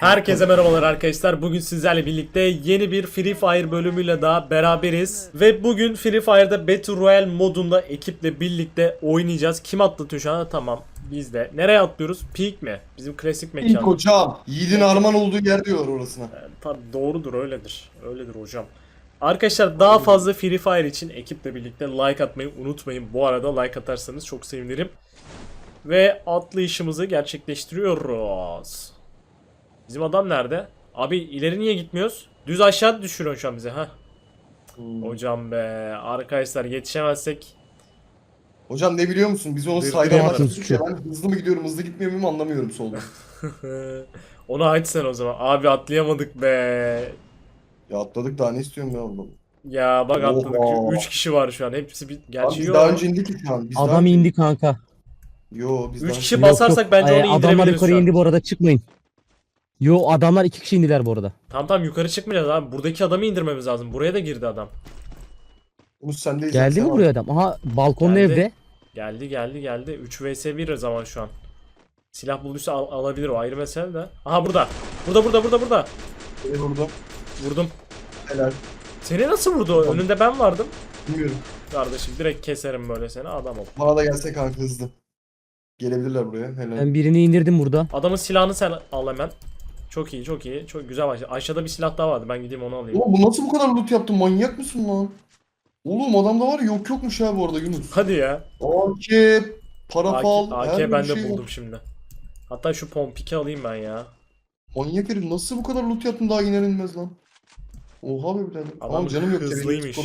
Herkese merhabalar arkadaşlar. Bugün sizlerle birlikte yeni bir Free Fire bölümüyle daha beraberiz. Ve bugün Free Fire'da Battle Royale modunda ekiple birlikte oynayacağız. Kim atlatıyor şu an? Tamam. Biz de. Nereye atlıyoruz? Peak mi? Bizim klasik mekan. hocam. Yiğidin arman olduğu yer diyor orasına. Tabii doğrudur öyledir. Öyledir hocam. Arkadaşlar daha fazla Free Fire için ekiple birlikte like atmayı unutmayın. Bu arada like atarsanız çok sevinirim. Ve atlayışımızı gerçekleştiriyoruz. Bizim adam nerede? Abi ileri niye gitmiyoruz? Düz aşağı düşürüyorsun şu an bize ha. Hocam be arkadaşlar yetişemezsek Hocam ne biliyor musun? Biz onu bir- Çünkü ben hızlı mı gidiyorum, hızlı gitmiyor muyum anlamıyorum solda. onu aç sen o zaman. Abi atlayamadık be. ya atladık daha ne istiyorum ya oğlum. Ya bak atladık. Oha. 3 kişi var şu an. Hepsi bir gerçi biz yok. daha önce indik ki şu an. Biz Adam indi kanka. Yo biz Üç daha kişi önce- bas- Basarsak bence onu Adamlar indirebiliriz yukarı şu an. indi bu arada çıkmayın. Yo adamlar iki kişi indiler bu arada. Tamam tamam yukarı çıkmayacağız abi. Buradaki adamı indirmemiz lazım. Buraya da girdi adam. Umut sendeyiz. Geldi sen mi buraya adam? Aha balkonlu Geldi. evde. Geldi geldi geldi. 3 vs 1 zaman şu an. Silah bulduysa al- alabilir o ayrı mesele de. Aha burada. Burada burada burada burada. Beni vurdu. Vurdum. Helal. Seni nasıl vurdu? o? Önünde ben vardım. Bilmiyorum. Kardeşim direkt keserim böyle seni adam ol. Bana da gelse kanka hızlı. Gelebilirler buraya. Helal. Ben birini indirdim burada. Adamın silahını sen al hemen. Çok iyi çok iyi. Çok güzel başladı. Aşağıda bir silah daha vardı. Ben gideyim onu alayım. Oğlum bu nasıl bu kadar loot yaptın? Manyak mısın lan? Oğlum adamda var ya yok yokmuş ya bu arada Yunus. Hadi ya. AK, para AK, AK her ben de şey buldum şimdi. Hatta şu pompiki alayım ben ya. Manyak herif nasıl bu kadar loot yaptın daha iner inmez lan. Oha be birader. Adam Ama canım yok. hızlıymış.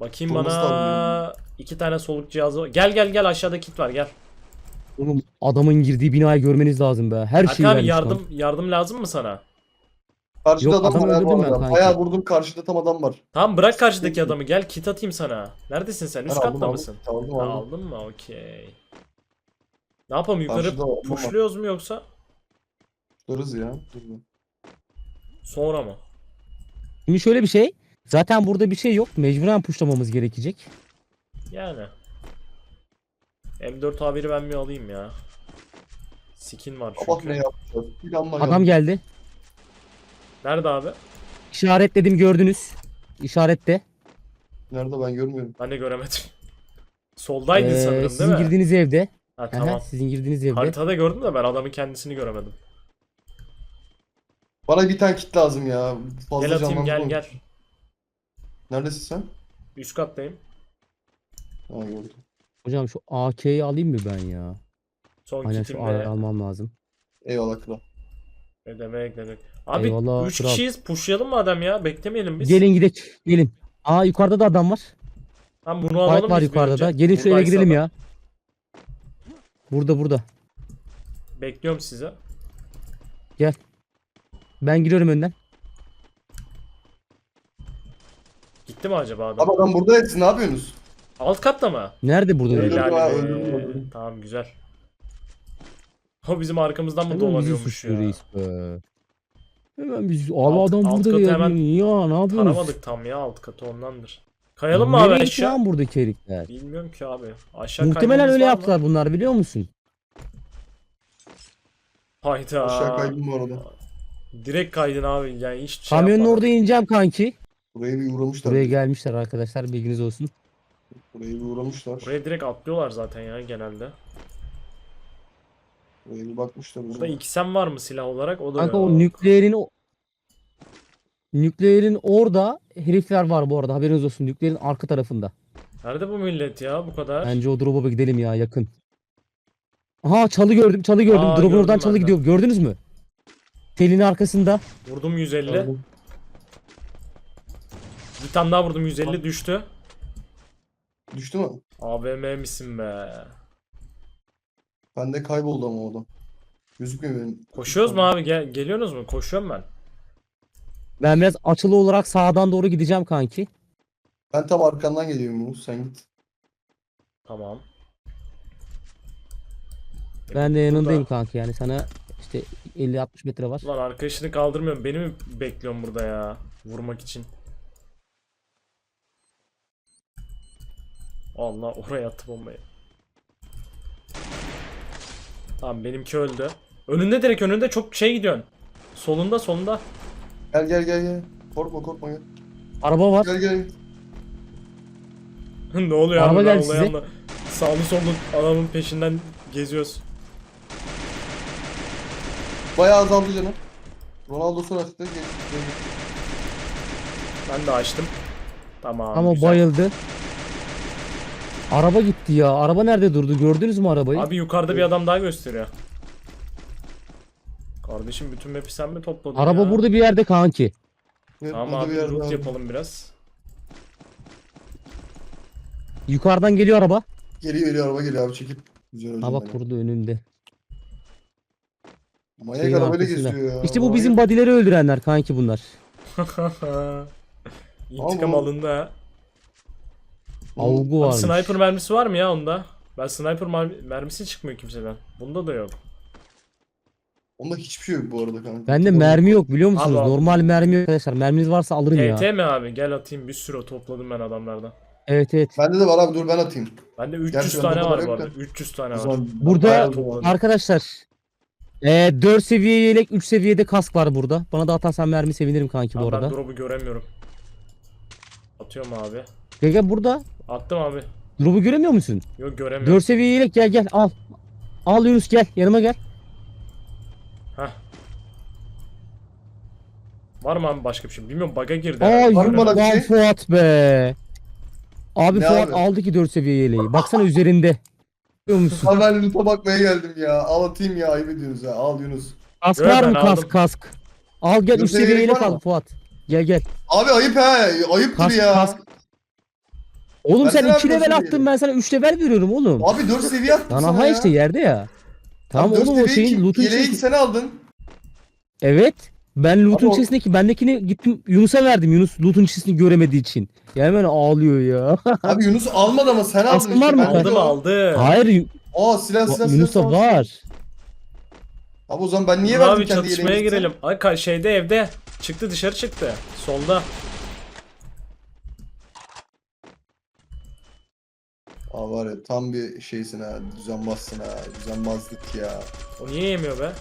Bakayım Olması bana iki tane soluk cihazı var. Gel gel gel aşağıda kit var gel. Oğlum adamın girdiği binayı görmeniz lazım be. Her şeyi abi vermiş lan. yardım yardım lazım mı sana? Karşıda Yok, adam adamı var ya öldürdüm ben arada. kanki. Bayağı vurdum karşıda tam adam var. Tamam bırak karşıdaki adamı gel kit atayım sana. Neredesin sen? Üst Ben katta aldım, aldım. mısın? Aldım aldım. aldın mı? Okey. Ne yapalım yukarı Karşıda adam var. pushluyoruz mu yoksa Tutarız ya. Dur be. sonra mı? Şimdi şöyle bir şey. Zaten burada bir şey yok. Mecburen puşlamamız gerekecek. Yani. M4 haberi ben bir alayım ya. Skin var Sabah ne çünkü. yapacağız? Planla Adam geldi. Nerede abi? İşaretledim gördünüz. İşarette. Nerede ben görmüyorum. Ben de göremedim. Soldaydın Ee, sanırım değil sizin mi? girdiğiniz evde. Ha Aha, tamam. sizin girdiğiniz evde. Haritada gördüm de ben adamın kendisini göremedim. Bana bir tane kit lazım ya. Fazla Gel atayım gel oğlum. gel. Neredesin sen? Üst kattayım. Ha gördüm. Hocam şu AK'yi alayım mı ben ya? Son Aynen şu de almam lazım. Eyvallah kral. ödeme ekledik. Abi Eyvallah, 3 kral. kişiyiz. Pushlayalım mı adam ya? Beklemeyelim biz. Gelin gidelim. Gelin. Aa yukarıda da adam var. Tamam bunu alalım Fight var biz bir yukarıda önce. da. Gelin şu eve Buradaysa girelim adam. ya. Burada burada. Bekliyorum sizi. Ben giriyorum önden. Gitti mi acaba adam? Abi adam burada siz ne yapıyorsunuz? Alt katta mı? Nerede burada? Diyor? Öldürdüm, öldürdüm. Tamam güzel. O bizim arkamızdan mı Hemen bizi dolanıyormuş suçluyor ya? reis be. Hemen biz... Abi Alt- adam alt burada katı ya. hemen Ya ne yapıyorsunuz? Taramadık tam ya alt katı ondandır. Kayalım mı abi Nereye aşağı? şu an buradaki herifler? Bilmiyorum ki abi. Aşağı Muhtemelen kaymamız öyle var mı? yaptılar bunlar biliyor musun? Hayda. Aşağı kaydım bu arada. Direkt kaydın abi yani hiç şey Kamyonun yapmadım. orada ineceğim kanki. Buraya bir uğramışlar. Buraya gelmişler arkadaşlar bilginiz olsun. Buraya bir uğramışlar. Buraya direkt atlıyorlar zaten ya genelde. Buraya bir bakmışlar. Burada XM var mı silah olarak? O da Kanka o nükleerin o Nükleerin orada herifler var bu arada haberiniz olsun. Nükleerin arka tarafında. Nerede bu millet ya bu kadar? Bence o drop'a bir gidelim ya yakın. Aha çalı gördüm çalı gördüm. Aa, Drop'un gördüm oradan ben çalı de. gidiyor. Gördünüz mü? Telin arkasında. Vurdum 150. Gördüm. Bir tane daha vurdum 150 düştü. Düştü mü? AVM misin be? Bende kayboldu ama o adam. Gözükmüyor benim. Koşuyoruz mu abi? Gel geliyorsunuz mu? Koşuyorum ben. Ben biraz açılı olarak sağdan doğru gideceğim kanki. Ben tam arkandan geliyorum Yunus sen git. Tamam. E, Ben de burada- yanındayım kanki yani sana işte 50-60 metre var. Lan arkadaşını kaldırmıyorum. Beni mi bekliyorsun burada ya? Vurmak için. Allah oraya attı bombayı. Tamam benimki öldü. Önünde direkt önünde çok şey gidiyorsun. Solunda solunda. Gel gel gel gel. Korkma korkma gel. Araba var. Gel gel. ne oluyor Araba abi geldi size. Sağlı sollu adamın peşinden geziyoruz. Bayağı azaldı canım. Ronaldo son açtı. Gel, gel. Ben de açtım. Tamam. Ama güzel. bayıldı. Araba gitti ya. Araba nerede durdu? Gördünüz mü arabayı? Abi yukarıda bir adam daha gösteriyor. Kardeşim bütün map'i sen mi topladın Araba ya? burada bir yerde kanki. Tamam burada abi bir yerde loot abi. yapalım biraz. Yukarıdan geliyor araba. Geliyor geliyor araba geliyor abi çekip. Güzel Ha bak burada önünde. Manyak Şeyin arabayla arkasında. geziyor ya. İşte bu bizim body'leri öldürenler kanki bunlar. İntikam Ama- alındı ha. Avgu Abi varmış. sniper mermisi var mı ya onda? Ben sniper mer- mermisi çıkmıyor kimseden. Bunda da yok. Onda hiçbir şey yok bu arada kanka. Bende mermi yok biliyor musunuz? Al, al. Normal mermi yok arkadaşlar. Merminiz varsa alırım ya. TT mi abi? Gel atayım bir sürü topladım ben adamlardan. Evet evet. Bende de var abi dur ben atayım. Bende 300 Gerçi tane var bu arada. da. 300 tane O var. zaman Burada arkadaşlar e, 4 seviye yelek 3 seviyede kask var burada. Bana da atarsan mermi sevinirim kanki bu Abi ben arada. drop'u göremiyorum. Atıyorum abi. Gel gel burada. Attım abi. Drop'u göremiyor musun? Yok göremiyorum. 4 seviye yelek gel gel al. Al Yunus gel yanıma gel. Heh. Var mı abi başka bir şey? Bilmiyorum bug'a girdi. Aa herhalde. Var mı Yunus bana bir lan şey? Fuat be. Abi Ne Fuat abi? aldı ki 4 seviye yeleği. Baksana üzerinde. Biliyor musun? Abi ben loot'a bakmaya geldim ya. Al atayım ya ayıp ediyorsunuz ya. Al Yunus. Kask var ben mı aldım. kask kask? Al gel Dört 3 seviye yelek var al mı? Fuat. Gel gel. Abi ayıp he. Ayıptır Kask, ya. kask. Oğlum Ben sen sana 2 level attın ben sana 3 level veriyorum oğlum. Abi 4 seviye attım Lan sana aha ya. işte yerde ya. Tamam Abi dört oğlum o şeyin kim- loot'un Yeleği sen aldın. Evet. Ben loot'un Abi o- içerisindeki bendekini gittim Yunus'a verdim. Yunus loot'un içerisini göremediği için. Ya hemen ağlıyor ya. Abi Yunus almadı ama sen aldın işte. var mı? Aldım aldı. Hayır Yu- Aa silah silah silah. Yunus'ta silah. var. Abi o zaman ben niye verdim abi kendi çatışmaya yeleğimi? girelim. Ay ka- şeyde evde. Çıktı dışarı çıktı. Solda. Aa var ya tam bir şeysin ha. Düzenbazsın ha. Düzenbazlık ya. O niye yemiyor be?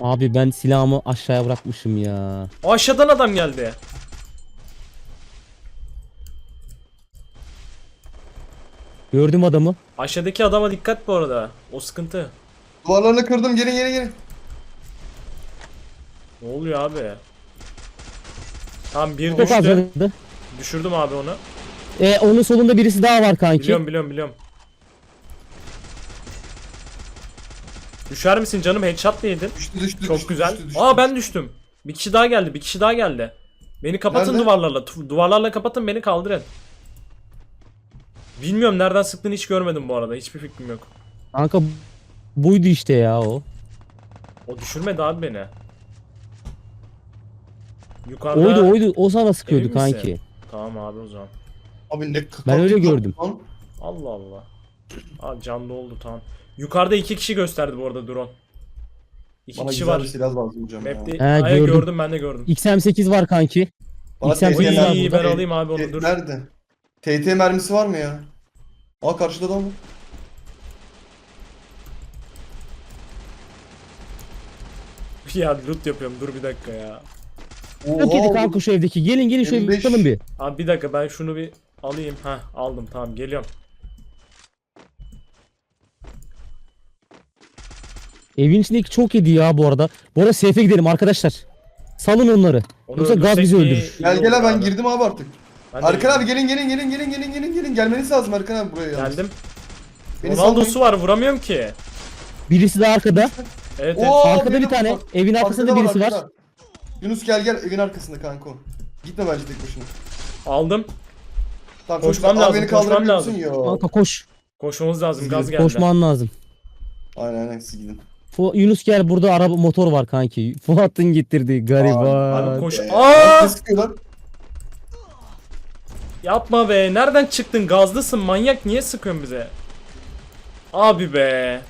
Abi ben silahımı aşağıya bırakmışım ya. O aşağıdan adam geldi. Gördüm adamı. Aşağıdaki adama dikkat bu arada. O sıkıntı. Duvarlarını kırdım. Gelin gelin gelin. Ne oluyor abi? Tamam bir Çok düştü. azaldı. Düşürdüm abi onu. E, onun solunda birisi daha var kanki. Biliyorum biliyorum biliyorum. Düşer misin canım? Headshot mı yedin? Düştü düştü Çok düştü, güzel. düştü, düştü. Aa ben düştüm. Bir kişi daha geldi. Bir kişi daha geldi. Beni kapatın Nerede? duvarlarla. Tu- Duvarlarla kapatın beni kaldırın. Bilmiyorum nereden sıktığını hiç görmedim bu arada. Hiçbir fikrim yok. Kanka buydu işte ya o. O düşürmedi abi beni. Yukarıda. Oydu oydu. O sana sıkıyordu misin? kanki. Tamam abi o zaman. Abi ne Ben öyle gördüm. lan. Allah Allah. Aa canlı oldu tamam. Yukarıda iki kişi gösterdi bu arada drone. İki Bana kişi güzel var. bir silah lazım hocam ya. Map'te. He, Aya gördüm. gördüm ben de gördüm. XM8 var kanki. Bana XM8 TT var İyi ben alayım abi onu dur. Nerede? TT mermisi var mı ya? Aa karşıda adam var. ya loot yapıyorum dur bir dakika ya. Yok yedi kanka şu evdeki. Gelin gelin şu evi 55. bakalım bir. Abi bir dakika ben şunu bir alayım. Ha aldım tamam geliyorum. Evin içindeki çok yedi ya bu arada. Bu arada safe'e gidelim arkadaşlar. Salın onları. Onu Yoksa gaz öldürsek bizi öldürür. Gel gel abi ben girdim abi artık. Ben de Erkan girdim. abi gelin gelin gelin gelin gelin gelin gelin gelmeniz lazım Erkan abi buraya yalnız. Geldim. Beni Ronaldo'su var vuramıyorum ki. Birisi de arkada. Evet evet. Oo, Arkada benim bir tane. bak- Evin arkasında Arkada birisi var. arkada. Yunus gel gel evin arkasında kanka o. Gitme bence tek başına. Aldım. Tamam Koşmam abi lazım, beni koşmam kaldırabiliyor lazım. Yo. Kanka koş. Koşmamız lazım gaz geldi. Koşman lazım. Aynen aynen siz gidin. Fu- Yunus gel burada araba motor var kanki. Fuat'ın getirdi gariban. Abi koş. Ee, Aa! Ne sıkıyor lan? Yapma be. Nereden çıktın? Gazlısın manyak. Niye sıkıyorsun bize? Abi be.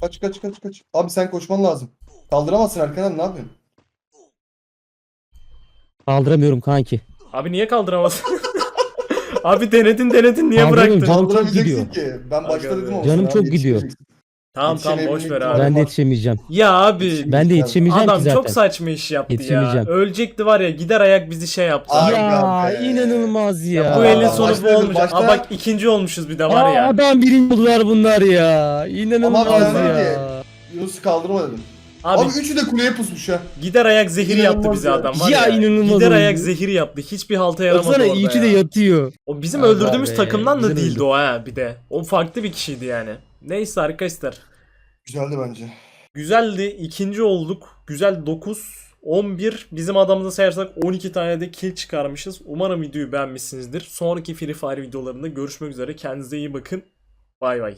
Kaç kaç kaç kaç. Abi sen koşman lazım. Kaldıramazsın Erkan abi ne yapıyorsun? Kaldıramıyorum kanki. Abi niye kaldıramazsın? Abi denedin denedin niye Kaldıramıyorum, bıraktın? canım çok Kaldırabileceksin gidiyor. ki. Ben başta Aga dedim be. ama. Canım çok abi gidiyor. Tamam tamam boş ver abi. Ben de yetişemeyeceğim. Ya abi Ben de yetişemeyeceğim adam ki zaten. çok saçma iş yaptı ya. Yetişemeyeceğim. Ölecekti var ya gider ayak bizi şey yaptı. Ya Aga be. inanılmaz ya. bu Aa, elin sonu bu başta- olmuş. başta- Aa bak ikinci olmuşuz bir de var Aa, ya. adam birinci oldular bunlar ya. İnanılmaz Ama ben ya. dedi. Yunus'u kaldırma dedim. Abi, Abi, üçü de kuleye pusmuş ha. gider ayak zehir yaptı bize ya. adam var Ya ya. inanılmaz Gider ayak zehir yaptı. Hiçbir halta yaramadı Baksana orada iyi ki de ya. yatıyor. O bizim Allah öldürdüğümüz be, takımdan da güzel değildi öldü. o ha bir de. O farklı bir kişiydi yani. Neyse arkadaşlar. Güzeldi bence. Güzeldi. ikinci olduk. Güzel 9. 11. Bizim adamımızı sayarsak 12 tane de kill çıkarmışız. Umarım videoyu beğenmişsinizdir. Sonraki Free Fire videolarında görüşmek üzere. Kendinize iyi bakın. Bay bay.